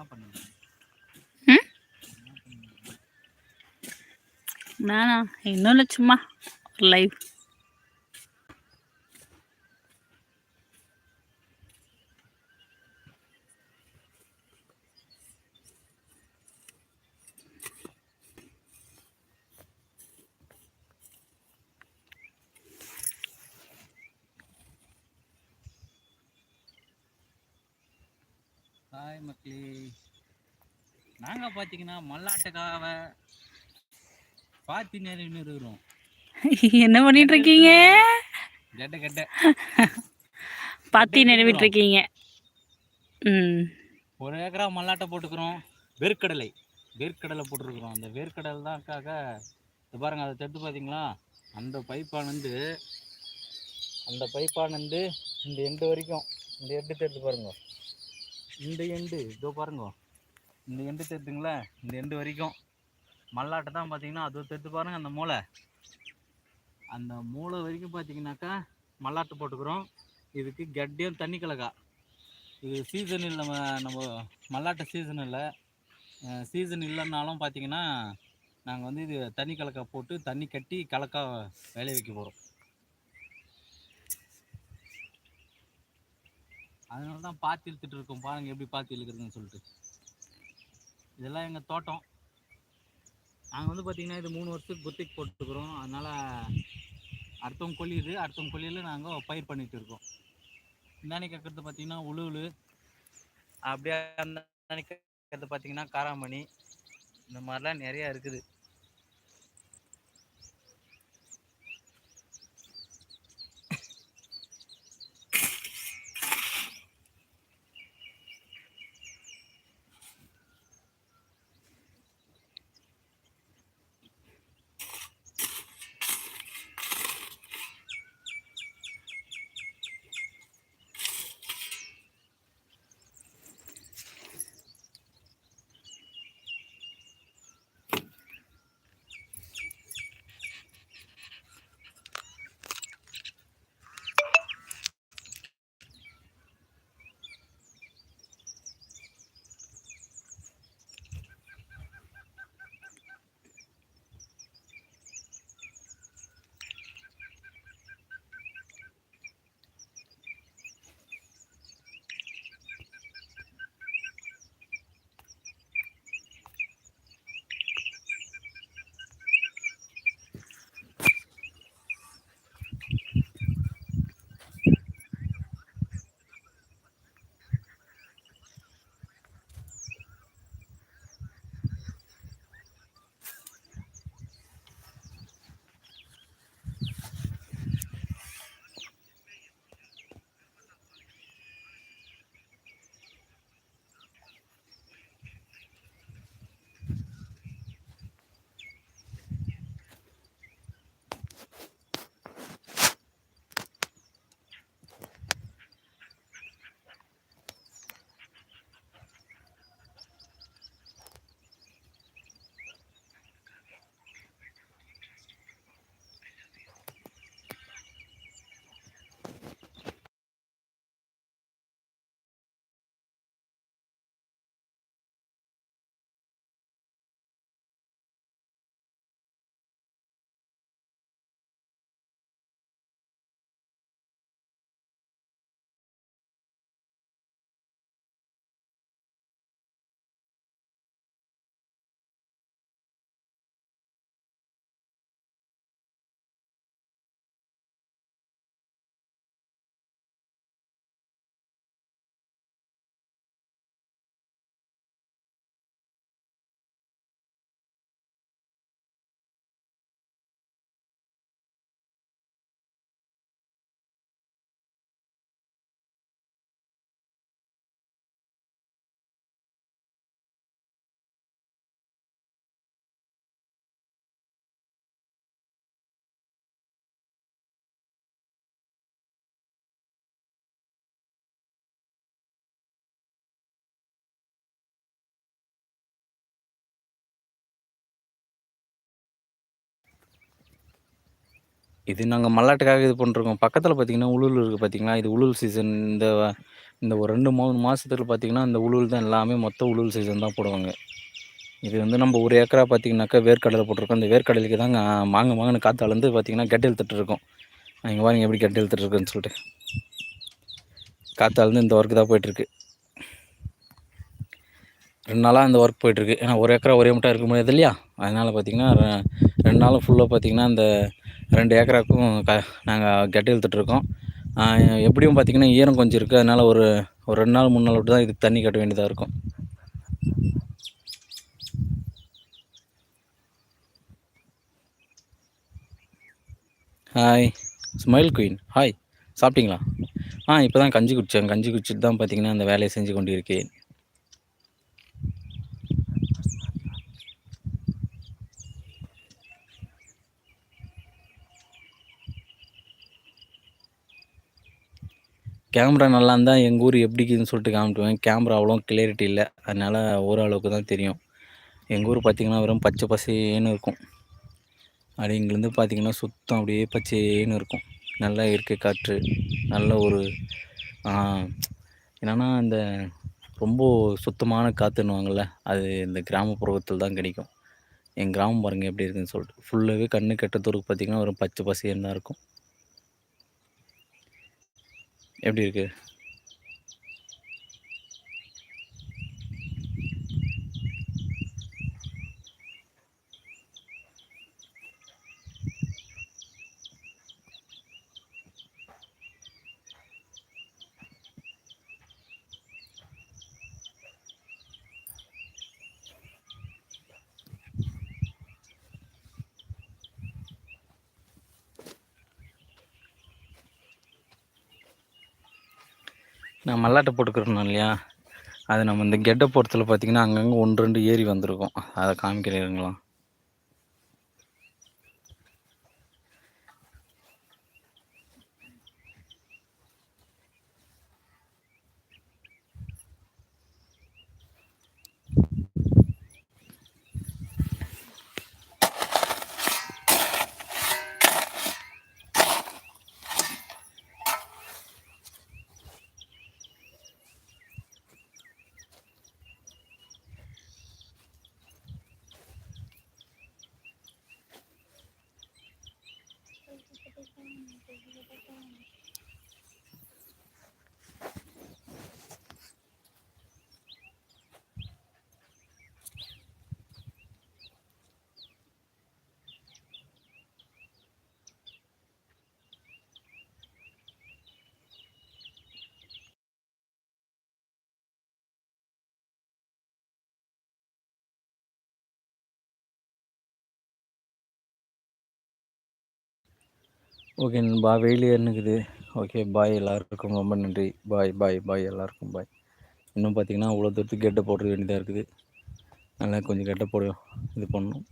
என்ன நானா இன்னும் இல்லை சும்மா. ஒரு ஹாய் மக்களே. நாங்க பாத்தீங்கன்னா மல்லாட்டுக்காக பாத்தி நேரம் இருக்கிறோம் என்ன பண்ணிட்டு இருக்கீங்க? கெட்ட கெட்ட. பாத்தி நினைவிட்டு இருக்கீங்க. ம். ஒரு ஏக்கரா மல்லாட்டை போட்டுக்கிறோம். வேர்க்கடலை. வேர்க்கடலை போட்டிருக்கிறோம். அந்த வேர்க்கடலை தான்க்காக இது பாருங்க அதை தட்டு பார்த்தீங்களா அந்த பைப்பானந்து அந்த பைப்பானந்து இந்த எண்டு வரைக்கும் இந்த எண்டு தட்டு பாருங்க. இந்த எண்டு இதோ பாருங்க. இந்த எண்டு தட்டுங்களா இந்த எண்டு வரைக்கும். மல்லாட்டை தான் பார்த்தீங்கன்னா அது தட்டு பாருங்க அந்த மூளை. அந்த மூளை வரைக்கும் பார்த்தீங்கன்னாக்கா மல்லாட்டை போட்டுக்கிறோம். இதுக்கு கெட்டியும் தண்ணி கலக்கா. இது சீசன் இல்லை நம்ம நம்ம மல்லாட்டை சீசன் இல்லை. சீசன் இல்லைன்னாலும் பார்த்தீங்கன்னா நாங்கள் வந்து இது தண்ணி கலக்கா போட்டு தண்ணி கட்டி கலக்கா விளைய வைக்க போகிறோம் அதனால தான் பாத்தி இழுத்துட்டு இருக்கோம். பாருங்க எப்படி பாத்தி இழுக்கிறதுன்னு சொல்லிட்டு. இதெல்லாம் எங்கள் தோட்டம். நாங்கள் வந்து பார்த்திங்கன்னா இது மூணு வருஷத்துக்கு குத்திக்கு போட்டுருக்குறோம் அதனால் அடுத்தவங்க கொல்லியுது அடுத்தவங்க கொல்லியில் நாங்கள் பயிர் பண்ணிகிட்டு இருக்கோம். இந்தானி கேட்குறது பார்த்தீங்கன்னா உளுவுலு அப்படியே அந்த கேட்குறது பார்த்தீங்கன்னா காராமணி. இந்த மாதிரிலாம் நிறையா இருக்குது. இது நாங்கள் மல்லாட்டுக்காக இது பண்ணிருக்கோம் பக்கத்தில் பார்த்தீங்கன்னா உளுல் இருக்குது பார்த்தீங்களா இது உளுல் சீசன் இந்த இந்த ஒரு ரெண்டு மூணு மாதத்துல பார்த்தீங்கன்னா இந்த உளுல் தான் எல்லாமே மொத்த உளுல் சீசன் தான் போடுவாங்க. இது வந்து நம்ம ஒரு ஏக்கரா பார்த்திங்கனாக்கா வேர்க்கடலை போட்டிருக்கோம். இந்த வேர்க்கடலைக்கு தாங்க மாங்க மாங்கன்னு காற்று அளந்து பார்த்திங்கன்னா கெட்ட இழுத்துட்டு இருக்கோம் இங்கே பாருங்க எப்படி கெட்ட இழுத்துட்டு இருக்குன்னு சொல்லிட்டு. காற்று அளந்து இந்த ஒர்க்கு தான் போயிட்டுருக்கு. ரெண்டு நாளாக இந்த ஒர்க் போயிட்டுருக்கு. ஏன்னா ஒரு ஏக்கரா ஒரே மட்டும் இருக்க முடியாது இல்லையா? அதனால் பார்த்திங்கன்னா ரெண்டு நாளும் ஃபுல்லாக பார்த்திங்கன்னா இந்த ரெண்டு ஏக்கராக்கும் க நாங்கள் கெட்ட இழுத்துட்ருக்கோம் எப்படியும் பார்த்திங்கன்னா ஈரம் கொஞ்சம் இருக்குது அதனால் ஒரு ஒரு ரெண்டு நாள் மூணு நாள் விட்டு தான் இதுக்கு தண்ணி கட்ட வேண்டியதாக இருக்கும். ஹாய் ஸ்மைல் குயின் ஹாய் சாப்பிட்டீங்களா? ஆ இப்போ தான் கஞ்சி குடித்தேன் கஞ்சி குடிச்சிட்டு தான் பார்த்தீங்கன்னா அந்த வேலையை செஞ்சு கொண்டு இருக்கேன் கேமரா நல்லா இருந்தால் எங்கள் ஊர் எப்படி இருக்குதுன்னு சொல்லிட்டு காமிட்டுவேன் கேமரா அவ்வளோ கிளியரிட்டி இல்லை. அதனால் ஓரளவுக்கு தான் தெரியும். எங்கள் ஊர் பார்த்திங்கன்னா வெறும் பச்சை பசேன்னு இருக்கும். அப்படி இங்கேருந்து பார்த்தீங்கன்னா சுத்தம் அப்படியே பச்சேன்னு இருக்கும். நல்ல இயற்கை காற்று நல்ல ஒரு என்னென்னா இந்த ரொம்ப சுத்தமான காற்றுன்னுவாங்கள்ல அது இந்த கிராமப்புறத்தில் தான் கிடைக்கும். என் கிராமம் பாருங்கள் எப்படி இருக்குதுன்னு சொல்லிட்டு. ஃபுல்லாகவே கண்ணு கெட்ட தூரம் பார்த்தீங்கன்னா வெறும் பச்சை பசேன்னு தான் இருக்கும். எப்படி இருக்கு? நான் மல்லாட்டை போட்டுக்கிறோம் இல்லையா? அது நம்ம இந்த கெட்ட போகிறதுல பார்த்தீங்கன்னா அங்கங்கே ஒன்று ரெண்டு ஏரி வந்திருக்கும். அதை காமிக்கிறீங்களா ஓகே நண்பா. வெயில் இருக்குது ஓகே பாய் எல்லாருக்கும் ரொம்ப நன்றி. பாய் பாய் பாய் எல்லாருக்கும் பாய். இன்னும் பார்த்தீங்கன்னா அவ்வளோ தூரத்துக்கு கெட்டை போடுறது வேண்டியதாக இருக்குது. அதனால் கொஞ்சம் கெட்டை போட இது பண்ணணும்.